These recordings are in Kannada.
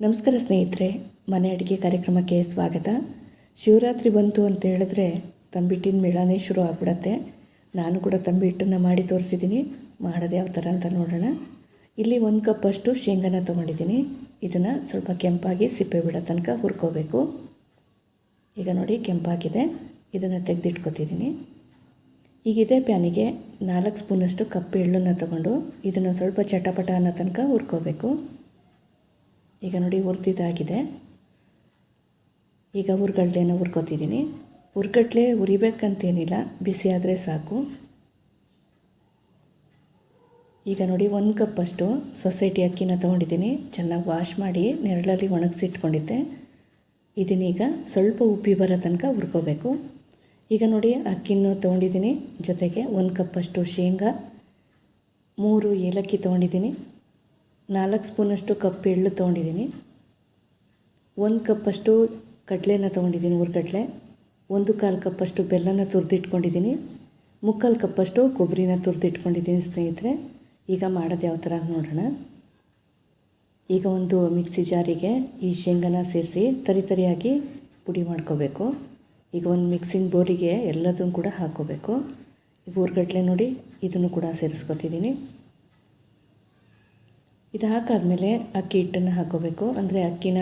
ನಮಸ್ಕಾರ ಸ್ನೇಹಿತರೆ, ಮನೆ ಅಡುಗೆ ಕಾರ್ಯಕ್ರಮಕ್ಕೆ ಸ್ವಾಗತ. ಶಿವರಾತ್ರಿ ಬಂತು ಅಂತ ಹೇಳಿದ್ರೆ ತಂಬಿಟ್ಟಿನ ಮೇಳನೇ ಶುರು ಆಗ್ಬಿಡತ್ತೆ. ನಾನು ಕೂಡ ತಂಬಿಟ್ಟನ್ನು ಮಾಡಿ ತೋರಿಸಿದ್ದೀನಿ. ಮಾಡೋದು ಯಾವ ಥರ ಅಂತ ನೋಡೋಣ. ಇಲ್ಲಿ ಒಂದು ಕಪ್ಪಷ್ಟು ಶೇಂಗಾನ ತೊಗೊಂಡಿದ್ದೀನಿ. ಇದನ್ನು ಸ್ವಲ್ಪ ಕೆಂಪಾಗಿ ಸಿಪ್ಪೆ ಬಿಡೋ ತನಕ ಹುರ್ಕೋಬೇಕು. ಈಗ ನೋಡಿ ಕೆಂಪಾಗಿದೆ. ಇದನ್ನು ತೆಗೆದಿಟ್ಕೊತಿದ್ದೀನಿ. ಈಗ ಇದೇ ಪ್ಯಾನಿಗೆ ನಾಲ್ಕು ಸ್ಪೂನಷ್ಟು ಕಪ್ಪು ಎಳ್ಳನ್ನು ತಗೊಂಡು ಇದನ್ನು ಸ್ವಲ್ಪ ಚಟಪಟ ಅನ್ನೋ ತನಕ ಹುರ್ಕೋಬೇಕು. ಈಗ ನೋಡಿ ಹುರಿದಿದ್ದಾಗಿದೆ. ಈಗ ಹುರ್ಗಡ್ಲೆನ ಹುರ್ಕೊತಿದ್ದೀನಿ. ಹುರ್ಗಡ್ಲೆ ಹುರಿಬೇಕಂತೇನಿಲ್ಲ, ಬಿಸಿ ಆದರೆ ಸಾಕು. ಈಗ ನೋಡಿ ಒಂದು ಕಪ್ಪಷ್ಟು ಸೊಸೈಟಿ ಅಕ್ಕಿನ ತೊಗೊಂಡಿದ್ದೀನಿ. ಚೆನ್ನಾಗಿ ವಾಶ್ ಮಾಡಿ ನೆರಳಲ್ಲಿ ಒಣಗಿಸಿಟ್ಕೊಂಡಿದ್ದೆ. ಇದನ್ನೀಗ ಸ್ವಲ್ಪ ಉಪ್ಪಿ ಬರೋ ತನಕ ಹುರ್ಕೋಬೇಕು. ಈಗ ನೋಡಿ ಅಕ್ಕಿನೂ ತೊಗೊಂಡಿದ್ದೀನಿ. ಜೊತೆಗೆ ಒಂದು ಕಪ್ಪಷ್ಟು ಶೇಂಗಾ, ಮೂರು ಏಲಕ್ಕಿ ತೊಗೊಂಡಿದ್ದೀನಿ. ನಾಲ್ಕು ಸ್ಪೂನಷ್ಟು ಕಪ್ ಎಳ್ಳು ತೊಗೊಂಡಿದ್ದೀನಿ. ಒಂದು ಕಪ್ಪಷ್ಟು ಕಡಲೆನ ತೊಗೊಂಡಿದ್ದೀನಿ ಹುರ್ಗಡ್ಲೆ ಒಂದು ಕಾಲು ಕಪ್ಪಷ್ಟು ಬೆಲ್ಲನ ತುರಿದಿಟ್ಕೊಂಡಿದ್ದೀನಿ. ಮುಕ್ಕಾಲು ಕಪ್ಪಷ್ಟು ಕೊಬ್ಬರಿನ ತುರಿದಿಟ್ಕೊಂಡಿದ್ದೀನಿ ಸ್ನೇಹಿತರೆ. ಈಗ ಮಾಡೋದು ಯಾವ ಥರ ನೋಡೋಣ. ಈಗ ಒಂದು ಮಿಕ್ಸಿ ಜಾರಿಗೆ ಈ ಶೇಂಗನ ಸೇರಿಸಿ ತರಿ ತರಿಯಾಗಿ ಪುಡಿ ಮಾಡ್ಕೋಬೇಕು. ಈಗ ಒಂದು ಮಿಕ್ಸಿಂಗ್ ಬೋರಿಗೆ ಎಲ್ಲದನ್ನು ಕೂಡ ಹಾಕ್ಕೋಬೇಕು. ಈಗ ಹುರ್ಗಡ್ಲೆ ನೋಡಿ, ಇದನ್ನು ಕೂಡ ಸೇರಿಸ್ಕೊತಿದ್ದೀನಿ. ಇದು ಅಕ್ಕಿ ಹಿಟ್ಟನ್ನು ಹಾಕೋಬೇಕು. ಅಂದರೆ ಅಕ್ಕಿನ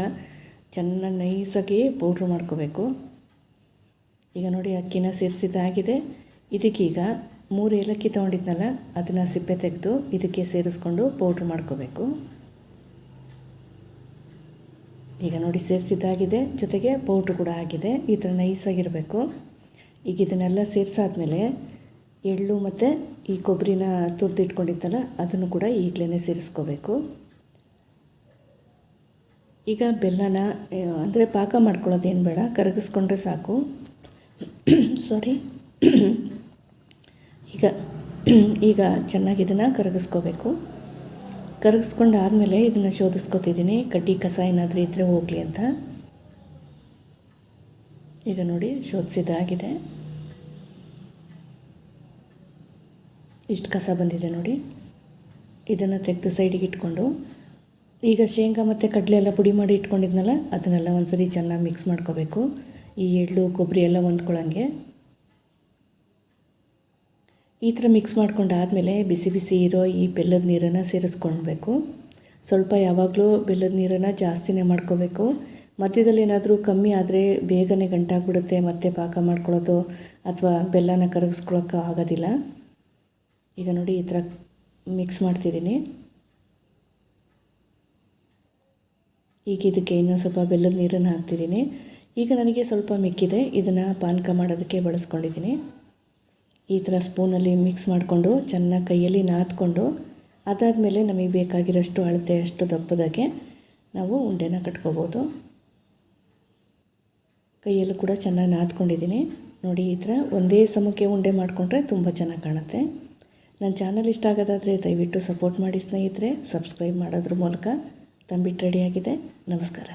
ಚೆನ್ನಾಗಿ ನೈಸಾಗಿ ಪೌಡ್ರ್ ಮಾಡ್ಕೋಬೇಕು. ಈಗ ನೋಡಿ ಅಕ್ಕಿನ ಸೇರಿಸಿದ್ದಾಗಿದೆ. ಇದಕ್ಕೀಗ ಮೂರು ಏಲಕ್ಕಿ ತೊಗೊಂಡಿದ್ನಲ್ಲ, ಅದನ್ನು ಸಿಪ್ಪೆ ತೆಗೆದು ಇದಕ್ಕೆ ಸೇರಿಸ್ಕೊಂಡು ಪೌಡ್ರ್ ಮಾಡ್ಕೋಬೇಕು. ಈಗ ನೋಡಿ ಸೇರಿಸಿದ್ದಾಗಿದೆ. ಜೊತೆಗೆ ಪೌಡ್ರ್ ಕೂಡ ಆಗಿದೆ. ಈ ಥರ ನೈಸಾಗಿರಬೇಕು. ಈಗ ಇದನ್ನೆಲ್ಲ ಸೇರಿಸಾದ್ಮೇಲೆ ಎಳ್ಳು ಮತ್ತು ಈ ಕೊಬ್ಬರಿನ ತುರಿದಿಟ್ಕೊಂಡಿದ್ದಲ್ಲ ಅದನ್ನು ಕೂಡ ಈಗಲೇ ಸೇರಿಸ್ಕೋಬೇಕು. ಈಗ ಬೆಲ್ಲನ ಅಂದರೆ ಪಾಕ ಮಾಡ್ಕೊಳ್ಳೋದೇನು ಬೇಡ, ಕರಗಿಸ್ಕೊಂಡ್ರೆ ಸಾಕು. ಸಾರಿ ಈಗ ಈಗ ಚೆನ್ನಾಗಿ ಇದನ್ನು ಕರಗಿಸ್ಕೋಬೇಕು. ಕರಗಿಸ್ಕೊಂಡು ಆದಮೇಲೆ ಇದನ್ನು ಶೋಧಿಸ್ಕೊತಿದ್ದೀನಿ, ಕಡ್ಡಿ ಕಸ ಏನಾದರೂ ಇದ್ದರೆ ಹೋಗಲಿ ಅಂತ. ಈಗ ನೋಡಿ, ಶೋಧಿಸಿದಾಗಿದೆ. ಇಷ್ಟು ಕಸ ಬಂದಿದೆ ನೋಡಿ. ಇದನ್ನು ತೆಗೆದು ಸೈಡಿಗೆ ಇಟ್ಕೊಂಡು, ಈಗ ಶೇಂಗಾ ಮತ್ತು ಕಡಲೆ ಎಲ್ಲ ಪುಡಿ ಮಾಡಿ ಇಟ್ಕೊಂಡಿದ್ನಲ್ಲ, ಅದನ್ನೆಲ್ಲ ಒಂದು ಸರಿ ಚೆನ್ನಾಗಿ ಮಿಕ್ಸ್ ಮಾಡ್ಕೋಬೇಕು. ಈ ಎಳ್ಳು ಕೊಬ್ಬರಿ ಎಲ್ಲ ಹೊಂದ್ಕೊಳ್ಳೋಂಗೆ ಈ ಥರ ಮಿಕ್ಸ್ ಮಾಡ್ಕೊಂಡಾದಮೇಲೆ ಬಿಸಿ ಬಿಸಿ ಇರೋ ಈ ಬೆಲ್ಲದ ನೀರನ್ನು ಸೇರಿಸ್ಕೊಳ್ಬೇಕು. ಸ್ವಲ್ಪ ಯಾವಾಗಲೂ ಬೆಲ್ಲದ ನೀರನ್ನು ಜಾಸ್ತಿನೇ ಮಾಡ್ಕೋಬೇಕು. ಮಧ್ಯದಲ್ಲಿ ಏನಾದರೂ ಕಮ್ಮಿ ಆದರೆ ಬೇಗನೆ ಗಂಟಾಗ್ಬಿಡುತ್ತೆ, ಮತ್ತೆ ಪಾಕ ಮಾಡ್ಕೊಳ್ಳೋದು ಅಥವಾ ಬೆಲ್ಲನ ಕರಗಿಸ್ಕೊಳಕ್ಕೆ ಆಗೋದಿಲ್ಲ. ಈಗ ನೋಡಿ ಈ ಥರ ಮಿಕ್ಸ್ ಮಾಡ್ತಿದ್ದೀನಿ. ಈಗ ಇದಕ್ಕೆ ಇನ್ನೂ ಸ್ವಲ್ಪ ಬೆಲ್ಲದ ನೀರನ್ನು ಹಾಕ್ತಿದ್ದೀನಿ. ಈಗ ನನಗೆ ಸ್ವಲ್ಪ ಮಿಕ್ಕಿದೆ. ಇದನ್ನು ಪಾನಕ ಮಾಡೋದಕ್ಕೆ ಬಳಸ್ಕೊಂಡಿದ್ದೀನಿ. ಈ ಥರ ಸ್ಪೂನಲ್ಲಿ ಮಿಕ್ಸ್ ಮಾಡಿಕೊಂಡು ಚೆನ್ನಾಗಿ ಕೈಯಲ್ಲಿ ನಾದ್ಕೊಂಡು ಅದಾದಮೇಲೆ ನಮಗೆ ಬೇಕಾಗಿರೋಷ್ಟು ಅಳತೆ, ಅಷ್ಟು ದಪ್ಪದಾಗೆ ನಾವು ಉಂಡೆನ ಕಟ್ಕೋಬೋದು. ಕೈಯಲ್ಲೂ ಕೂಡ ಚೆನ್ನಾಗಿ ನಾದ್ಕೊಂಡಿದ್ದೀನಿ. ನೋಡಿ ಈ ಥರ ಒಂದೇ ಸಮಕ್ಕೆ ಉಂಡೆ ಮಾಡಿಕೊಂಡ್ರೆ ತುಂಬ ಚೆನ್ನಾಗಿ ಕಾಣುತ್ತೆ. ನನ್ನ ಚಾನಲ್ ಇಷ್ಟ ಆಗೋದಾದರೆ ದಯವಿಟ್ಟು ಸಪೋರ್ಟ್ ಮಾಡಿ ಸ್ನೇಹಿತರೆ ಸಬ್ಸ್ಕ್ರೈಬ್ ಮಾಡೋದ್ರ ಮೂಲಕ ತಂಬಿಟ್ಟು ರೆಡಿಯಾಗಿದೆ ನಮಸ್ಕಾರ.